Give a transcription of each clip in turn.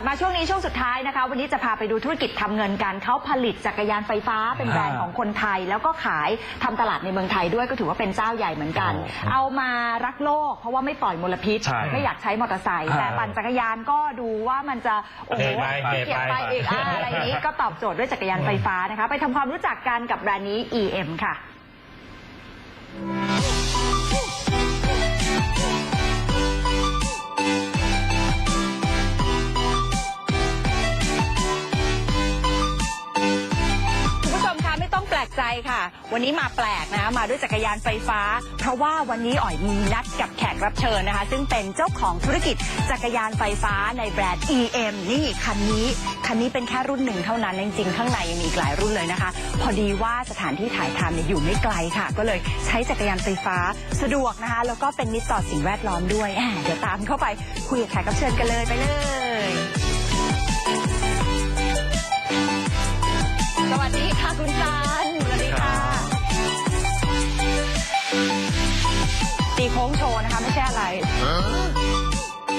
ลับมาช่วงนี้ช่วงสุดท้ายนะคะ วันนี้จะพาไปดูธุรกิจทำเงินกันเขาผลิตจักรยานไฟฟ้าเป็นแบรนด์ของคนไทย แล้วก็ขายทำตลาดในเมืองไทยด้วยก็ถือว่าเป็นเจ้าใหญ่เหมือนกันโอ้เอามารักโลก เพราะว่าไม่ปล่อยมลพิษใช่ไม่อยากใช้มอเตอร์ไซค์อ่าแต่ปั่นจักรยานก็ดูว่ามันจะโอ้โหเหตุไปเหตุเก็บไปไปอีกอ่าอะไรอย่างนี้ก็ตอบโจทย์ด้วยจักรยานไฟฟ้านะคะ ไปทำความรู้จักกันกับแบรนด์นี้ EM ค่ะ ค่ะ วันนี้มาแปลกนะมาด้วยจักรยานไฟฟ้า เพราะว่าวันนี้อ๋อยมีนัดกับแขกรับเชิญนะคะ ซึ่งเป็นเจ้าของธุรกิจจักรยานไฟฟ้าในแบรนด์ EM นี่คันนี้คันนี้เป็นแค่รุ่นหนึ่งเท่านั้นจริงๆข้างในยังมีอีกหลายรุ่นเลยนะคะ พอดีว่าสถานที่ถ่ายทำเนี่ยอยู่ไม่ไกลค่ะ ก็เลยใช้จักรยานไฟฟ้าสะดวกนะคะ แล้วก็เป็นมิตรต่อสิ่งแวดล้อมด้วยแหมเดี๋ยวตามเข้าไปคุยกับแขกรับเชิญกันเลยไปเลยสวัสดี โค้งโชว์นะคะไม่ใช่อะไร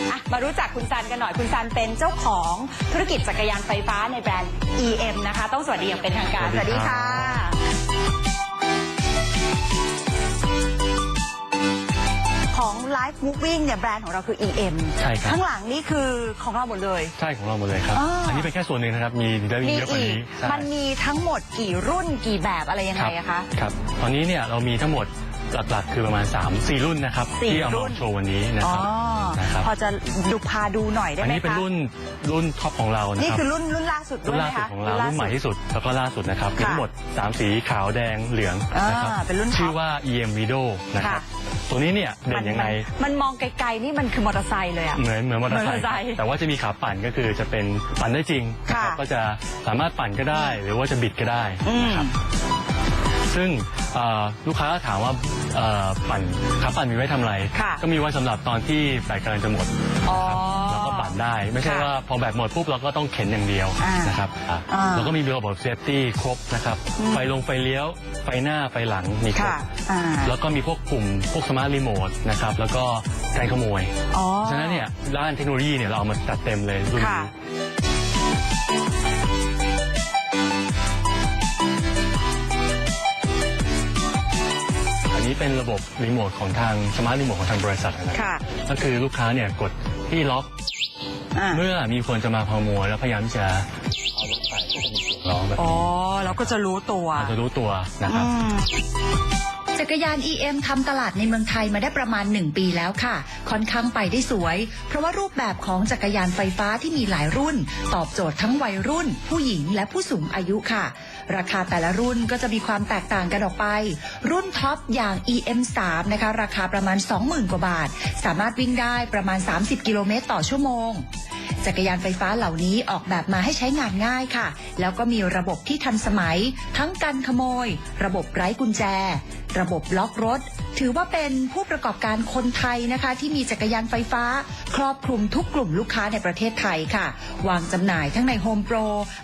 อะมารู้จักคุณซันกันหน่อยคุณซันเป็นเจ้าของธุรกิจจักรยานไฟฟ้าในแบรนด์ EM นะคะ ต้องสวัสดีอย่างเป็นทางการสวัสดีค่ะ ของ Life Moving เนี่ยแบรนด์ของเราคือ EM ใช่ครับ ข้างหลังนี่คือของเราหมดเลย ใช่ของเราหมดเลยครับ อ่า อันนี้เป็นแค่ส่วนหนึ่งนะครับ มีได้มีมีเยอะกว่าอีก นี้ใช่มันมีทั้งหมดกี่รุ่นกี่แบบอะไรยังคไงรับอะคะ ครับ ตอนนี้เนี่ยเรามีทั้งหมด หลักๆ คือประมาณ 3 4 รุ่นนะครับ สี่ที่เอารุ่มาน โชว์วันนี้นะอ๋อ ครับนะครับพอจะดูพาดูหน่อยได้อันไหมนี้เป็นคะ รุ่นรุ่นท็อปของเรานะนี่ครับคือรุ่นรุ่นล่าสุดรุ่นด้วยล่าไหมสุดคะ ของเรารุ่นใหม่ที่สุดแล้วก็ล่าสุดนะครับมีทั้งหมด 3 สีขาวแดงเหลืองนะครับอ่าเป็นรุ่นท็อป ชื่อว่า EM Vido นะครับค่ะตัวนี้เนี่ยเด่นยังไง มันมันมองไกลๆนี่มันคือมอเตอร์ไซค์เลยอะเหมือนเหมือนมอเตอร์ไซเหมือนมอเตอร์ไซค์ค์แต่ว่าจะมีขาปั่นก็คือจะเป็นปั่นได้จริงนะครับค่ะก็จะสามารถปั่นก็ได้ หรือว่าจะบิดก็ได้อืมนะครับซึ่ง เอ่อลูกค้าก็ถามว่าเอ่อปั่นขาปั่นมีไว้ทำอะไร ค่ะ ก็มีไว้สำหรับตอนที่แบตกำลังจะหมดอ๋อ เราก็ปั่นได้ ไม่ใช่ค่ะว่าพอแบตหมดปุ๊บเราก็ต้องเข็นอย่างเดียวอ่านนะครับอะอ่าแล้วก็มีระบบเซฟตี้ครบนะครับ อืม ไฟลงไฟเลี้ยว ไฟหน้าไฟหลังมีครบค่ะอ่าแล้วก็มีพวกปุ่มพวกสมาร์ทรีโมทนะครับแล้วก็การขโมย อ๋อ ฉะนั้นเนี่ยด้านเทคโนโลยีเนี่ยเราเอามาจัดเต็มเลยรุ่นค่ะนี้ นนี้เป็นระบบรีโมทของทางสมาร์ทรีโมทของทางบริษัทนะค่ะก็คือลูกค้าเนี่ยกดที่ล็อก อ่าเมื่อมีคนจะมาขโมยแล้วพยายามที่จะเอารถไปก็จะมีเสียงร้องแบบอ๋อนี้เราก็จะรู้ตัวอาจจะรู้ตัวนะครับ อืม จักรยาน EM ทำตลาดในเมืองไทยมาได้ประมาณ 1 ปีแล้วค่ะ ค่อนข้างไปได้สวย เพราะว่ารูปแบบของจักรยานไฟฟ้าที่มีหลายรุ่น ตอบโจทย์ทั้งวัยรุ่น ผู้หญิงและผู้สูงอายุค่ะ ราคาแต่ละรุ่นก็จะมีความแตกต่างกันออกไป รุ่นท็อปอย่าง EM3 นะคะ ราคาประมาณ 20,000 กว่าบาท สามารถวิ่งได้ประมาณ 30 กิโลเมตรต่อชั่วโมง จักรยานไฟฟ้าเหล่านี้ออกแบบมาให้ใช้งานง่ายค่ะ แล้วก็มีระบบที่ทันสมัย ทั้งกันขโมย ระบบไร้กุญแจ ระบบล็อกรถ ถือว่าเป็นผู้ประกอบการคนไทยนะคะ ที่มีจักรยานไฟฟ้า ครอบคลุมทุกกลุ่มลูกค้าในประเทศไทยค่ะ วางจำหน่ายทั้งในโฮมโปร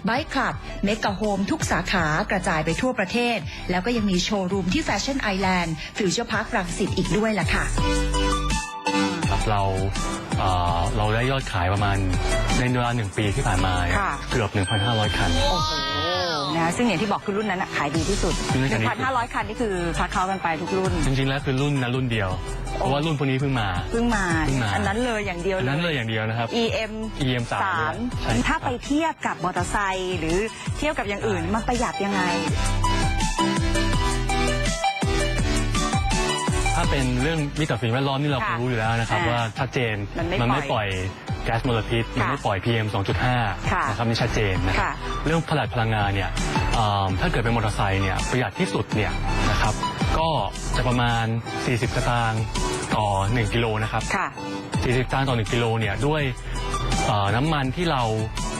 ไบค์คลับเมกะโฮมทุกสาขากระจายไปทั่วประเทศ แล้วก็ยังมีโชว์รูมที่แฟชั่นไอแลนด์ฟิวเจอร์พาร์ครังสิตอีกด้วยล่ะค่ะเรา เอ่อเราได้ยอดขายประมาณในเวลาหนึ่งปีที่ผ่านมาเนี่ยค่ะ เกือบ 1,500 คันโอ้โหนะซึ่งอย่างที่บอกคือรุ่นนั้นน่ะขายดีที่สุด รุ่นนั้นขายดีที่สุด1,500 คันนี่คือคลักเคล้ากันไปทุกรุ่น จริงๆแล้วคือรุ่นนั้นรุ่นเดียว เพราะว่ารุ่นพวกนี้เพิ่งมา เพิ่งมา เพิ่งมา อันนั้นเลยอย่างเดียวอันนั้นเลยอย่างเดียวนะครับ EM EM สามสามใช่ครับ ถ้าไปเทียบกับมอเตอร์ไซค์หรือเทียบกับอย่างอื่นใช่มันประหยัดยังไง เป็นเรื่องมิตรต่อสิ่งแวดล้อมนี่เราค่ะคงรู้อยู่แล้วนะครับอ่าว่าชัดเจนมันไม่ปล่อยแก๊สมลพิษมันค่ะไม่ปล่อย PM ค่ะ2.5นะครับนี่ชัดเจนนะครับค่ะเรื่องผลัดพลังงานเนี่ยเอิ่มถ้าเกิดเป็นมอเตอร์ไซค์เนี่ยประหยัดที่สุดเนี่ยนะครับก็จะประมาณ 40สตางค์ต่อ 1 กิโลนะครับค่ะ40สตางค์ต่อ 1 กิโลเนี่ยด้วยเอ่อน้ำมันที่เรา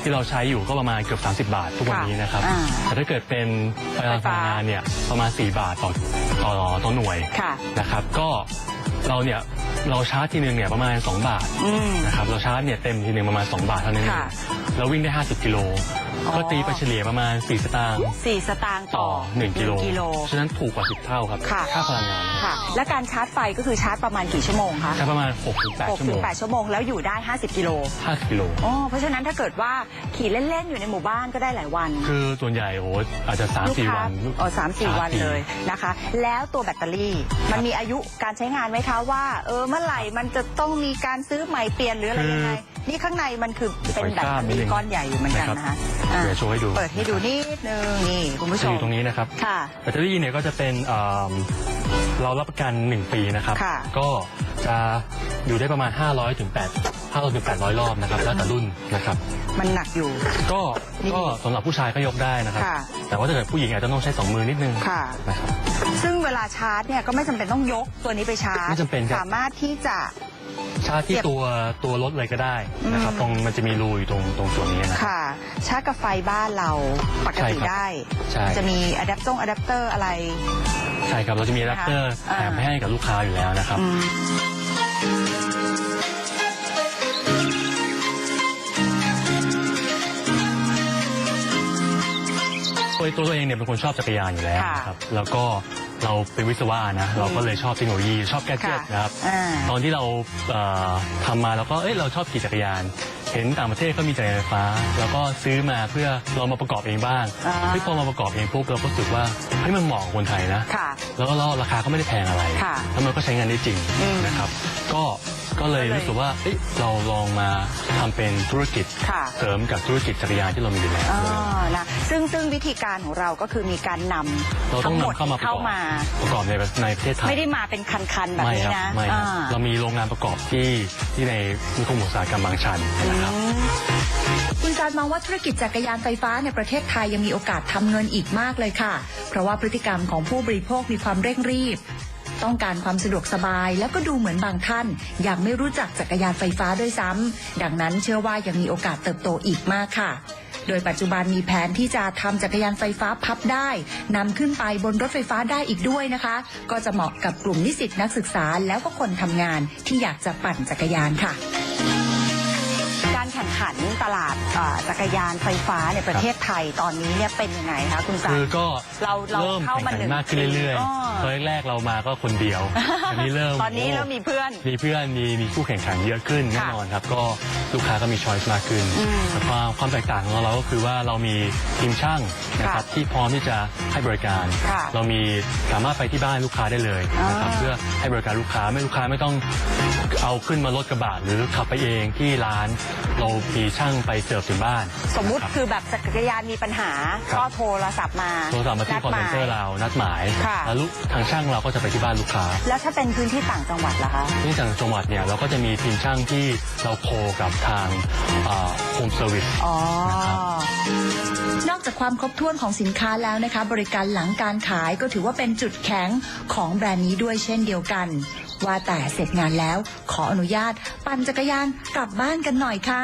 ที่เราใช้อยู่ก็ประมาณเกือบ 30 บาททุกวันนี้นะครับอ่าแต่ถ้าเกิดเป็นพลังไฟฟ้างานเนี่ยประมาณ 4 บาทต่อ ต่อต่อหน่วยค่ะนะครับก็เราเนี่ย เราชาร์จทีนึงเนี่ยประมาณ 2 บาทอืม นะครับเราชาร์จเนี่ยเต็มทีนึงประมาณ 2 บาทเท่านั้นเองค่ะเราวิ่งได้ 50 กิโลอ๋อ ก็ตีไปเฉลี่ยประมาณ 4 สตางค์สี่สตางค์ต่ต่อ อ 1 กิโล กิโล ฉะนั้นถูกกว่า 10 เท่าครับ ค่ะ ค่าพลังงานค่ะ และการชาร์จไฟก็คือชาร์จประมาณกี่ชั่วโมงคะใช้ประมาณ 6-8 6ชั่วถึโมงง8ชั่วโมงแล้วอยู่ได้ 50 กิโล50กิโล อ๋อเพราะฉะนั้นถ้าเกิดว่าขี่เล่น ๆ อยู่ในหมู่บ้านก็ได้หลายวัน คือส่วนใหญ่โอ้โหอาจจะ ลูก3-4 ค้าวันอ๋อสามสี่วันชาร์จทีเลยนะคะ แล้วตัวแบตเตอรี่มันมีอายุการใช้งานไหมคะว่า เออเมื่อไหร่มันจะต้องมีการซื้อใหม่เปลี่ยนหรืออะไรยังไง นี่ข้างในมันคือเป็นแบตเตอรี่ก้อนใหญ่อยู่เหมือนกันนะคะอะเดี๋ยวโชว์ให้ดูเปิดให้ดูนิดนึงนี่คุณผู้ชจะอมยู่ตรงนี้นะครับค่ะแบตเตอรี่เนี่ยก็จะเป็นเอิ่มเรารับประกัน 1 ปีนะครับค่ะก็จะอยู่ได้ประมาณ 500ถึง8 500ถึง800 รอบนะครับแล้วแต่รุ่นนะครับ มันหนักอยู่ ก็นี่ก็สำหรับผู้ชายก็ยกได้นะครับ ค่ะ แต่ว่าถ้าเกิดผู้หญิงอาจจะต้องใช้สองมือนิดนึงค่ะ นะครับ ซึ่งเวลาชาร์จเนี่ยก็ไม่จำเป็นต้องยกตัวนี้ไปชาร์จ ไม่จำเป็นครับ สามารถที่จะ ชาร์จที่เสียบตัวตัวรถเลยก็ได้นะครับ อืม ตรงมันจะมีรูอยู่ตรงตรงส่วนนี้นะครับ ค่ะ ชาร์จกับไฟบ้านเราปกใช่ติครับ ได้ ใช่จะมีอะแดปตงอะแดปเตอร์อะไร ใช่ครับเราจะมีอะแดปเตอร์อ่าแถมให้กับลูกค้าอยู่แล้วนะครับ อืม ตัวตัวเองเนี่ยเป็นคนชอบจักรยานอยู่แล้วค่ะนะครับแล้วก็เราเป็นวิศวะนะเราก็เลยชอบเทคโนโลยีชอบแกดเจิตค่ะนะครับ อ่า ตอนที่เราเอ่อทำมาเราก็เอ้ยเราชอบขี่จักรยาน เห็นต่างประเทศก็มีจักรยานไฟฟ้า แล้วก็ซื้อมาเพื่อเรามาประกอบเองบ้างอ่า เฮ้ยพอมาประกอบเองปุ๊บเราก็รู้สึกว่าเฮ้ยมันเหมาะกับคนไทยนะ ค่ะ แล้วก็แล้วราคาก็ไม่ได้แพงอะไร ค่ะแล้วมันก็ใช้งานได้จริงอืมนะครับ ก็ ก็เลยก็เลยรู้สึกว่าเอ้ยเราลองมาทำเป็นธุรกิจ ค่ะ เสริมกับธุรกิจจักรยานที่เรามีอยู่แล้วอ๋อนะซึ่งซึ่งวิธีการของเราก็คือมีการนำเราต้อทั้งงหมดนำเข้ามาประกเข้าอบมา ประกอบในในประเทศไทย ไม่ได้มาเป็นคันๆแบบไม่นี้ครับนะไม่ครับ อ่าเรามีโรงงานประกอบที่ที่ในนิคมอุตสาหกรรมบางชันนะครับ อืม คุณการมองว่าธุรกิจจักรยานไฟฟ้าในประเทศไทยยังมีโอกาสทำเงินอีกมากเลยค่ะ เพราะว่าพฤติกรรมของผู้บริโภคมีความเร่งรีบ ต้องการความสะดวกสบาย แล้วก็ดูเหมือนบางท่าน ยังไม่รู้จักจักรยานไฟฟ้าด้วยซ้ำดังนั้นเชื่อว่ายังมีโอกาสเติบโตอีกมากค่ะโดยปัจจุบันมีแผนที่จะทำจักรยานไฟฟ้าพับได้นำขึ้นไปบนรถไฟฟ้าได้อีกด้วยนะคะ ก็จะเหมาะกับกลุ่มนิสิตนักศึกษาแล้วก็คนทำงานที่อยากจะปั่นจักรยานค่ะ การแข่งขันตลาดอ่าจักรยานไฟฟ้าในประเทศไทยตอนนี้เนี่ยเป็นยังไงคะคุณสา คือก็เราเราเริ่มเข้าแข่งมาขันหนึ่งมากขึ้นเรื่อยปีๆตอนแรกๆเรามาก็คนเดียว อันนี้เริ่มตอนนี้โเริ่มมีเพื่อน มีเพื่อนมีมีคู่แข่งขันเยอะขึ้นแน่ค่ะนอนครับ ก็ลูกค้าก็มีช้อยส์มากขึ้นอืมแต่ความความแตกต่างของเราก็คือว่าเรามีทีมช่างนะครับค่ะที่พร้อมที่จะให้บริการค่ะเรามีสามารถไปที่บ้านลูกค้าได้เลยนะครับอ่าเพื่อให้บริการลูกค้าไม่ลูกค้าไม่ต้องเอาขึ้นมารถกระบะหรือขับไปเองที่ร้านเรามีช่างไปเสิร์ฟถึงบ้าน สมมุตินะครับคือแบบจักรยานมีปัญหาครับก็โทรศัพท์มาโทรศัพท์มาที่นัดคอนหเซนเตอร์เรานัดหมายค่ะแล้วลูกทางช่างเราก็จะไปที่บ้านลูกค้า แล้วถ้าเป็นพื้นที่ต่างจังหวัดล่ะคะที่ต่างจังหวัดเนี่ยเราก็จะมีทีมช่างที่เราโคกับทางโฮมเซอร์วิสอ๋อ นะครับนอกจากความครบถ้วนของสินค้าแล้วนะคะ บริการหลังการขายก็ถือว่าเป็นจุดแข็งของแบรนด์นี้ด้วยเช่นเดียวกัน ว่าแต่เสร็จงานแล้วขออนุญาต ปั่นจักรยานกลับบ้านกันหน่อยค่ะ